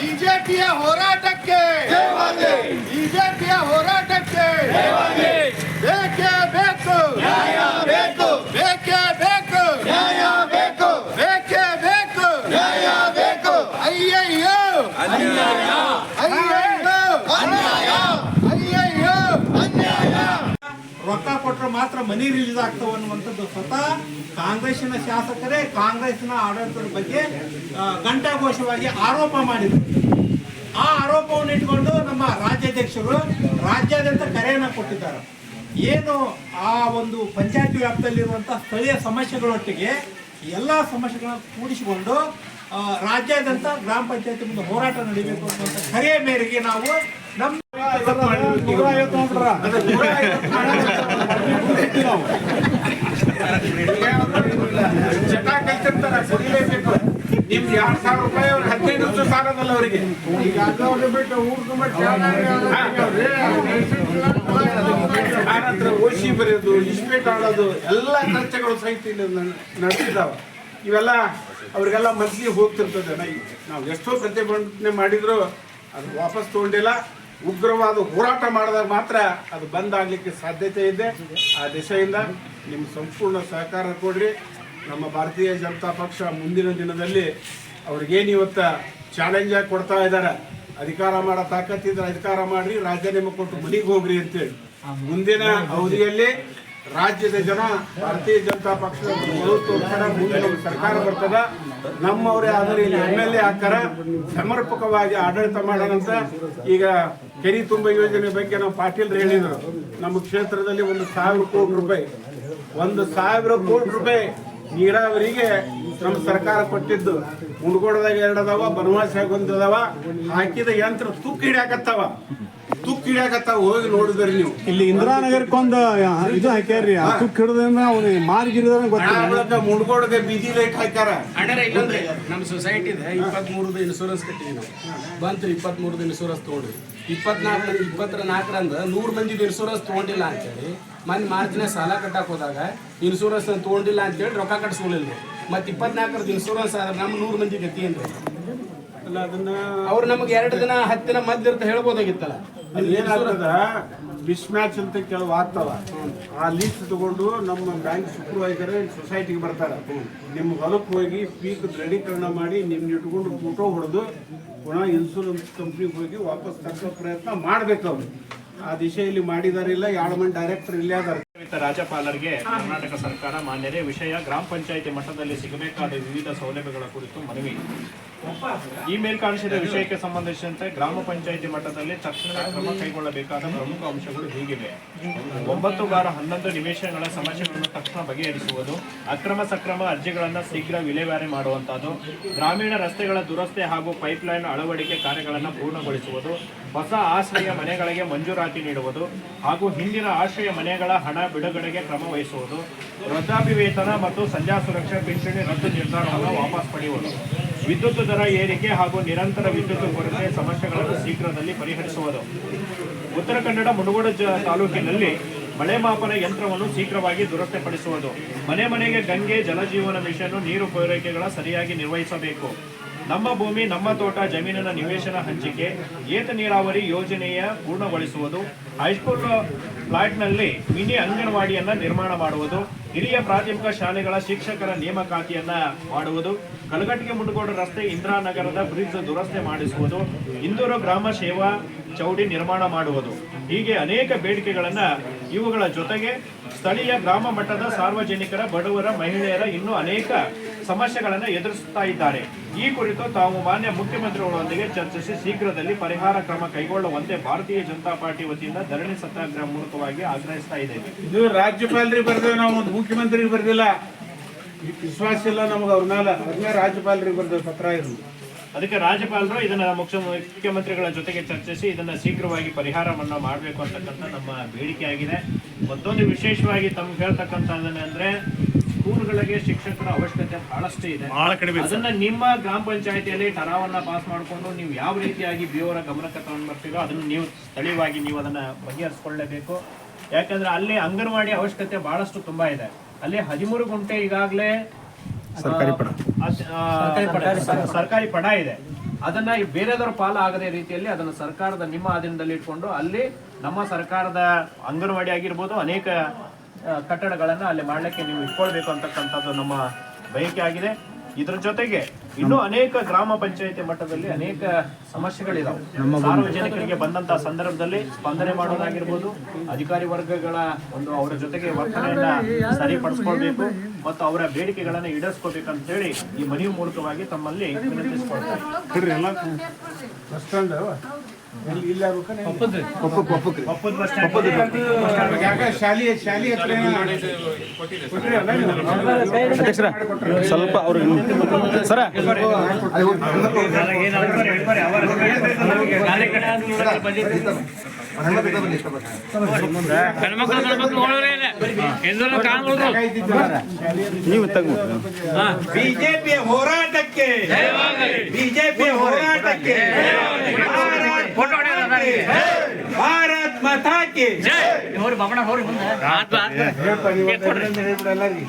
ಬಿಜೆಪಿಯ ಹೋರಾಟಕ್ಕೆ ಬಿಜೆಪಿಯ ಹೋರಾಟಕ್ಕೆ ಮಾತ್ರ ಮನಿ ರಿಲೀಸ್ ಆಗ್ತಾವ ಅನ್ನುವಂಥದ್ದು ಸ್ವತಃ ಕಾಂಗ್ರೆಸ್ನ ಶಾಸಕರೇ ಕಾಂಗ್ರೆಸ್ನ ಆಡಳಿತದ ಬಗ್ಗೆ ಘಂಟಾಘೋಷವಾಗಿ ಆರೋಪ ಮಾಡಿದರು. ಆ ಆರೋಪವನ್ನು ಇಟ್ಕೊಂಡು ನಮ್ಮ ರಾಜ್ಯಾಧ್ಯಕ್ಷರು ರಾಜ್ಯಾದ್ಯಂತ ಕರೆಯನ್ನು ಕೊಟ್ಟಿದ್ದಾರೆ. ಏನು ಆ ಒಂದು ಪಂಚಾಯತ್ ವ್ಯಾಪ್ತಿಯಲ್ಲಿರುವಂಥ ಸ್ಥಳೀಯ ಸಮಸ್ಯೆಗಳೊಟ್ಟಿಗೆ ಎಲ್ಲ ಸಮಸ್ಯೆಗಳನ್ನು ಕೂಡಿಸಿಕೊಂಡು ರಾಜ್ಯಾದ್ಯಂತ ಗ್ರಾಮ ಪಂಚಾಯತಿ ಮುಂದೆ ಹೋರಾಟ ನಡೀಬೇಕು ಅನ್ನುವಂಥ ಕರೆಯ ಮೇರೆಗೆ ನಾವು ನಮ್ಮ ಚಟ ಸರಿಲೇಬೇಕು ನಿಮ್ಗೆ ಸಾವಿರ ರೂಪಾಯಿ ಹದಿನೈದು ಆನಂತರ ಓಶಿ ಬರೆಯೋದು ಇಸ್ಪೇಟ್ ಆಡೋದು ಎಲ್ಲ ಖರ್ಚುಗಳು ಸಹಿತ ನಡೆಸಿದಾವ ಇವೆಲ್ಲ ಅವ್ರಿಗೆಲ್ಲ ಮನಸ್ಸಿಗೆ ಹೋಗ್ತಿರ್ತದೆ ನಾವು ಎಷ್ಟೋ ಪ್ರತಿಭಟನೆ ಮಾಡಿದ್ರು ಅದು ವಾಪಸ್ ತಗೊಂಡಿಲ್ಲ ಉಗ್ರವಾದ ಹೋರಾಟ ಮಾಡಿದಾಗ ಮಾತ್ರ ಅದು ಬಂದ್ ಆಗ್ಲಿಕ್ಕೆ ಸಾಧ್ಯತೆ ಇದೆ. ಆ ದಿಶೆಯಿಂದ ನಿಮ್ಮ ಸಂಪೂರ್ಣ ಸಹಕಾರ ಕೊಡ್ರಿ. ನಮ್ಮ ಭಾರತೀಯ ಜನತಾ ಪಕ್ಷ ಮುಂದಿನ ದಿನದಲ್ಲಿ ಅವ್ರಿಗೇನು ಇವತ್ತು ಚಾಲೆಂಜ್ ಆಗಿ ಕೊಡ್ತಾ ಇದ್ದಾರೆ, ಅಧಿಕಾರ ಮಾಡೋ ತಾಕತ್ತಿದ್ರೆ ಅಧಿಕಾರ ಮಾಡ್ರಿ ರಾಜೀನಾಮೆ ಕೊಟ್ಟು ಮನೆಗೆ ಹೋಗ್ರಿ ಅಂತೇಳಿ. ಮುಂದಿನ ಅವಧಿಯಲ್ಲಿ ರಾಜ್ಯದ ಜನ, ಭಾರತೀಯ ಜನತಾ ಪಕ್ಷದ ಮುಂದಿನ ಸರ್ಕಾರ ಬರ್ತದ. ನಮ್ಮವರೇ ಆದರೆ ಇಲ್ಲಿ ಎಂ ಎಲ್ ಎ ಸಮರ್ಪಕವಾಗಿ ಆಡಳಿತ ಮಾಡೋಣಂತ ಈಗ ಕೆರಿ ತುಂಬ ಯೋಜನೆ ಬಗ್ಗೆ ನಾವು ಪಾಟೀಲ್ ಹೇಳಿದ್ರು. ನಮ್ಮ ಕ್ಷೇತ್ರದಲ್ಲಿ ಒಂದು ಸಾವಿರ ಕೋಟಿ ರೂಪಾಯಿ. ಒಂದು ಸಾವಿರ ಕೋಟಿ ರೂಪಾಯಿ ನೀರಾವರಿಗೆ ನಮ್ಮ ಸರ್ಕಾರ ಕೊಟ್ಟಿದ್ದು ಮುಂಡಗೋಡದಾಗ ಎರಡು ಅದಾವ ಬನವಾಸಿಯಾಗ ಒಂದು ಅದಾವ. ಹಾಕಿದ ಯಂತ್ರ ತುಕ್ಕು ಹಿಡ್ಯಾಕತ್ತಾವ. ತುಕ್ಕು ಹಿಡ್ಯಾಕತ್ತಾವ ಹೋಗಿ ನೋಡಿದ್ರಿ ನೀವು. ಇಲ್ಲಿ ಇಂದಿರಾನಗರಕ್ಕೊಂದು ಇದು ಹಾಕ್ಯಾರ್ರಿ. ಆ ತುಕ್ ಹಿಡ್ದಂದ್ರ ಅವ್ನು ಮಾರ್ಗಿರಿದ್ರೆ ಗೊತ್ತಿಲ್ಲ. ಬೀದಿ ಲೈಟ್ ಹಾಕ್ಯಾರ. ಅಣ್ಣರ ಇಲ್ಲಂದ್ರೆ. ನಮ್ಮ ಸೊಸೈಟಿದೆ ಇಪ್ಪತ್ಮೂರದು ಇನ್ಶೂರೆನ್ಸ್ ಕಟ್ಟಿದ್ವಿ ನಾವು. ಬಂತು ಇಪ್ಪತ್ಮೂರದು ಇನ್ಶೂರೆನ್ಸ್ ತಗೊಂಡ್ರಿ ಇಪ್ಪತ್ನಾಲ್ಕು ಇಪ್ಪತ್ತರ ನಾಲ್ಕರಂದ ನೂರು ಮಂದಿದು ಇನ್ಶೂರೆನ್ಸ್ ತೊಗೊಂಡಿಲ್ಲ ಅಂತೇಳಿ. ಮೊನ್ನೆ ಮಾರ್ಚಿನ ಸಾಲ ಕಟ್ಟಕ್ಕೆ ಹೋದಾಗ ಇನ್ಶೂರೆನ್ಸ್ ತೊಗೊಂಡಿಲ್ಲ ಅಂತೇಳಿ ರೊಕ್ಕ ಕಟ್ಸ್ಕೊಳ್ಳಿಲ್ಲ ಮತ್ತೆ ಇಪ್ಪತ್ನಾಲ್ಕರದ್ದು ಇನ್ಶೂರೆನ್ಸ್ ಸರ್ ನಮ್ಮ ನೂರು ಮಂದಿ ಗತಿ ಏನ್ರಿ ಅಲ್ಲ ಅದನ್ನ ಅವ್ರು ನಮಗೆ ಎರಡು ದಿನ ಹತ್ತು ದಿನ ಮದ್ದಿರ್ತ ಹೇಳ್ಬೋದಾಗಿತ್ತಲ್ಲ. ಅದು ಏನಾಗ್ತದ? ಮಿಸ್ ಮ್ಯಾಚ್ ಅಂತ ಕೆಲವು ಆಗ್ತಾವ ಆ ಲೀಸ್ಟ್ ತಗೊಂಡು ನಮ್ಮ ಬ್ಯಾಂಕ್ ಸೂಪರ್ವೈಸರ್ ಸೊಸೈಟಿಗೆ ಬರ್ತಾರೆ. ನಿಮ್ಮ ಹೊಲಕ್ಕೆ ಹೋಗಿ ಪೀಕ್ ದೃಢೀಕರಣ ಮಾಡಿ ನಿಮ್ಗೆ ಇಟ್ಕೊಂಡು ಫೋಟೋ ಹೊಡೆದು ಪುನಃ ಇನ್ಸೂರೆನ್ಸ್ ಕಂಪ್ನಿಗೆ ಹೋಗಿ ವಾಪಸ್ ತರಿಸೋ ಪ್ರಯತ್ನ ಮಾಡ್ಬೇಕು ಅವ್ರು ಆ ದಿಶೆಯಲ್ಲಿ ಮಾಡಿದಾರಿಲ್ಲ ಎರಡು ಮಂದಿ ಡೈರೆಕ್ಟರ್ ಇಲ್ಲೇ ಅದಾರ. ರಾಜ್ಯಪಾಲರಿಗೆ ಕರ್ನಾಟಕ ಸರ್ಕಾರ ಮಾನ್ಯರೇ ವಿಷಯ ಗ್ರಾಮ ಪಂಚಾಯಿತಿ ಮಟ್ಟದಲ್ಲಿ ಸಿಗಬೇಕಾದ ವಿವಿಧ ಸೌಲಭ್ಯಗಳ ಕುರಿತು ಮನವಿ. ಈ ಮೇಲ್ಕಾಣಿಸಿದ ವಿಷಯಕ್ಕೆ ಸಂಬಂಧಿಸಿದಂತೆ ಗ್ರಾಮ ಪಂಚಾಯಿತಿ ಮಟ್ಟದಲ್ಲಿ ತಕ್ಷಣ ಕ್ರಮ ಕೈಗೊಳ್ಳಬೇಕಾದ ಪ್ರಮುಖ ಅಂಶಗಳು ಹೀಗಿವೆ. ಒಂಬತ್ತು ಬಾರ ಹನ್ನೊಂದು ನಿವೇಶನಗಳ ಸಮಸ್ಯೆಗಳನ್ನು ತಕ್ಷಣ ಬಗೆಹರಿಸುವುದು, ಅಕ್ರಮ ಸಕ್ರಮ ಅರ್ಜಿಗಳನ್ನು ಶೀಘ್ರ ವಿಲೇವಾರಿ ಮಾಡುವಂತಹದ್ದು ಗ್ರಾಮೀಣ ರಸ್ತೆಗಳ ದುರಸ್ತಿ ಹಾಗೂ ಪೈಪ್ಲೈನ್ ಅಳವಡಿಕೆ ಕಾರ್ಯಗಳನ್ನು ಪೂರ್ಣಗೊಳಿಸುವುದು, ಹೊಸ ಆಶ್ರಯ ಮನೆಗಳಿಗೆ ಮಂಜೂರಾತಿ ನೀಡುವುದು ಹಾಗೂ ಹಿಂದಿನ ಆಶ್ರಯ ಮನೆಗಳ ಹಣ ಬಿಡುಗಡೆಗೆ ಕ್ರಮ ವಹಿಸುವುದು ವೃದ್ಧಾಪ್ಯ ವೇತನ ಮತ್ತು ಸಂಜಾ ಸುರಕ್ಷಾ ಪಿಂಚಣಿ ರದ್ದು ನಿರ್ಧಾರವನ್ನು ವಾಪಸ್ ಪಡೆಯುವುದು. ವಿದ್ಯುತ್ ದರ ಏರಿಕೆ ಹಾಗೂ ನಿರಂತರ ವಿದ್ಯುತ್ ಕೊರತೆ ಸಮಸ್ಯೆಗಳನ್ನು ಶೀಘ್ರದಲ್ಲಿ ಪರಿಹರಿಸುವುದು. ಉತ್ತರ ಕನ್ನಡ ಮುಡಗೋಡ ತಾಲೂಕಿನಲ್ಲಿ ಮಳೆ ಮಾಪನ ಯಂತ್ರವನ್ನು ಶೀಘ್ರವಾಗಿ ದುರಸ್ತಿಪಡಿಸುವುದು. ಮನೆ ಮನೆಗೆ ಗಂಗೆ, ಜಲಜೀವನ ಮಿಷನ್ ನೀರು ಪೂರೈಕೆಗಳ ಸರಿಯಾಗಿ ನಿರ್ವಹಿಸಬೇಕು. ನಮ್ಮ ಭೂಮಿ, ನಮ್ಮ ತೋಟ, ಜಮೀನಿನ ನಿವೇಶನ ಹಂಚಿಕೆ, ಏತ ನೀರಾವರಿ ಯೋಜನೆಯ ಪೂರ್ಣಗೊಳಿಸುವುದು, ಹೈಸ್ಕೂಲ್ ಫ್ಲಾಟ್ನಲ್ಲಿ ಮಿನಿ ಅಂಗನವಾಡಿಯನ್ನ ನಿರ್ಮಾಣ ಮಾಡುವುದು, ಹಿರಿಯ ಪ್ರಾಥಮಿಕ ಶಾಲೆಗಳ ಶಿಕ್ಷಕರ ನೇಮಕಾತಿಯನ್ನ ಮಾಡುವುದು ಕಲಗಟ್ಟಿಗೆ ಮುಂಡಗೋಡು ರಸ್ತೆ ಇಂದಿರಾನಗರದ ಬ್ರಿಡ್ಜ್ ದುರಸ್ತಿ ಮಾಡಿಸುವುದು, ಇಂದೂರು ಗ್ರಾಮ ಸೇವಾ ಚೌಡಿ ನಿರ್ಮಾಣ ಮಾಡುವುದು. ಹೀಗೆ ಅನೇಕ ಬೇಡಿಕೆಗಳನ್ನ ಇವುಗಳ ಜೊತೆಗೆ ಸ್ಥಳೀಯ ಗ್ರಾಮ ಮಟ್ಟದ ಸಾರ್ವಜನಿಕರ, ಬಡವರ, ಮಹಿಳೆಯರ ಇನ್ನೂ ಅನೇಕ ಸಮಸ್ಯೆಗಳನ್ನು ಎದುರಿಸುತ್ತಾ ಇದ್ದಾರೆ. ಈ ಕುರಿತು ತಾವು ಮಾನ್ಯ ಮುಖ್ಯಮಂತ್ರಿಗಳೊಂದಿಗೆ ಚರ್ಚಿಸಿ ಶೀಘ್ರದಲ್ಲಿ ಪರಿಹಾರ ಕ್ರಮ ಕೈಗೊಳ್ಳುವಂತೆ ಭಾರತೀಯ ಜನತಾ ಪಾರ್ಟಿ ವತಿಯಿಂದ ಧರಣಿ ಸತ್ಯಾಗ್ರಹ ಮೂಲಕವಾಗಿ ಆಗ್ರಹಿಸ್ತಾ ಇದ್ದೇವೆ. ಇದು ರಾಜ್ಯಪಾಲರಿಗೆ ಬರ್ದೇವೆ ನಾವು ಒಂದು ಮುಖ್ಯಮಂತ್ರಿಗೆ ಬರ್ದಿಲ್ಲ. ವಿಶ್ವಾಸ ಇಲ್ಲ ನಮ್ಗೆ ಅವ್ರ ಮೇಲೆ. ಅದನ್ನೇ ರಾಜ್ಯಪಾಲರಿಗೆ ಬರ್ದೇವೆ ಪತ್ರ ಇರಲಿ ಅದಕ್ಕೆ ರಾಜ್ಯಪಾಲರು ಇದನ್ನ ಮುಖ್ಯ ಮುಖ್ಯಮಂತ್ರಿಗಳ ಜೊತೆಗೆ ಚರ್ಚಿಸಿ ಇದನ್ನ ಶೀಘ್ರವಾಗಿ ಪರಿಹಾರವನ್ನ ಮಾಡಬೇಕು ಅಂತಕ್ಕಂಥ ನಮ್ಮ ಬೇಡಿಕೆ ಆಗಿದೆ. ಮತ್ತೊಂದು ವಿಶೇಷವಾಗಿ ತಮ್ಗೆ ಹೇಳ್ತಕ್ಕಂಥದ್ದನ್ನೇ ಸ್ಕೂಲ್ಗಳಿಗೆ ಶಿಕ್ಷಕರ ಅವಶ್ಯಕತೆ ಬಹಳಷ್ಟು ಇದೆ. ಅದನ್ನ ನಿಮ್ಮ ಗ್ರಾಮ ಪಂಚಾಯತಿಯಲ್ಲಿ ಠರಾವನ್ನ ಪಾಸ್ ಮಾಡಿಕೊಂಡು ನೀವು ಯಾವ ರೀತಿಯಾಗಿ ಬಿಒರ ಗಮನಕ್ಕೆ ತಗೊಂಡು ಬರ್ತೀರೋ ಅದನ್ನ ನೀವು ಸ್ಥಳೀಯವಾಗಿ ನೀವು ಅದನ್ನ ಬಗೆಹರಿಸ್ಕೊಳ್ಳೇಬೇಕು. ಯಾಕಂದ್ರೆ ಅಲ್ಲಿ ಅಂಗನವಾಡಿ ಅವಶ್ಯಕತೆ ಬಹಳಷ್ಟು ತುಂಬಾ ಇದೆ. ಅಲ್ಲಿ ಹದಿಮೂರು ಗುಂಟೆ ಈಗಾಗಲೇ ಸರ್ಕಾರಿ ಪಡ. ಸರ್ಕಾರಿ ಪಡ. ಇದೆ. ಅದನ್ನ ಬೇರೆದವರು ಪಾಲ ಆಗದೆ ರೀತಿಯಲ್ಲಿ ಅದನ್ನ ಸರ್ಕಾರದ ನಿಮ್ಮ ಆಧೀನದಲ್ಲಿ ಇಟ್ಕೊಂಡು ಅಲ್ಲಿ ನಮ್ಮ ಸರ್ಕಾರದ ಅಂಗನವಾಡಿ ಆಗಿರ್ಬೋದು ಅನೇಕ ಕಟ್ಟಡಗಳನ್ನ ಅಲ್ಲಿ ಮಾಡ್ಲಿಕ್ಕೆ ನೀವು ಇಟ್ಕೊಳ್ಬೇಕು ಅಂತಕ್ಕಂಥದ್ದು ನಮ್ಮ ಬಯಕೆ ಆಗಿದೆ. ಇದ್ರ ಜೊತೆಗೆ ಇನ್ನೂ ಅನೇಕ ಗ್ರಾಮ ಪಂಚಾಯತಿ ಮಟ್ಟದಲ್ಲಿ ಅನೇಕ ಸಮಸ್ಯೆಗಳಿದಾವೆ. ಸಾರ್ವಜನಿಕರಿಗೆ ಬಂದಂತಹ ಸಂದರ್ಭದಲ್ಲಿ ಸ್ಪಂದನೆ ಮಾಡೋದಾಗಿರ್ಬೋದು ಅಧಿಕಾರಿ ವರ್ಗಗಳ ಒಂದು ಅವರ ಜೊತೆಗೆ ವರ್ತನೆಯನ್ನ ಸರಿಪಡಿಸ್ಕೊಳ್ಬೇಕು ಮತ್ತು ಅವರ ಬೇಡಿಕೆಗಳನ್ನ ಈಡೇರಿಸ್ಕೋಬೇಕಂತ ಹೇಳಿ ಈ ಮನವಿ ಮೂಲಕವಾಗಿ ತಮ್ಮಲ್ಲಿ ವಿನಂತಿಸ್ಕೊಳ್ತಾರೆ ಹತ್ರ ಸ್ವಲ್ಪ ಅವ್ರಿಗೆ ಸರ. ನೀವು ತಗೋ. ಬಿಜೆಪಿಯ ಹೋರಾಟಕ್ಕೆ. ಬಿಜೆಪಿಯ ಹೋರಾಟಕ್ಕೆ. ಭಾರತ್ ಮಾತಾಕ್ಕೆ ಹೇಳ್ಬಿಡಲ್ಲ ರೀ.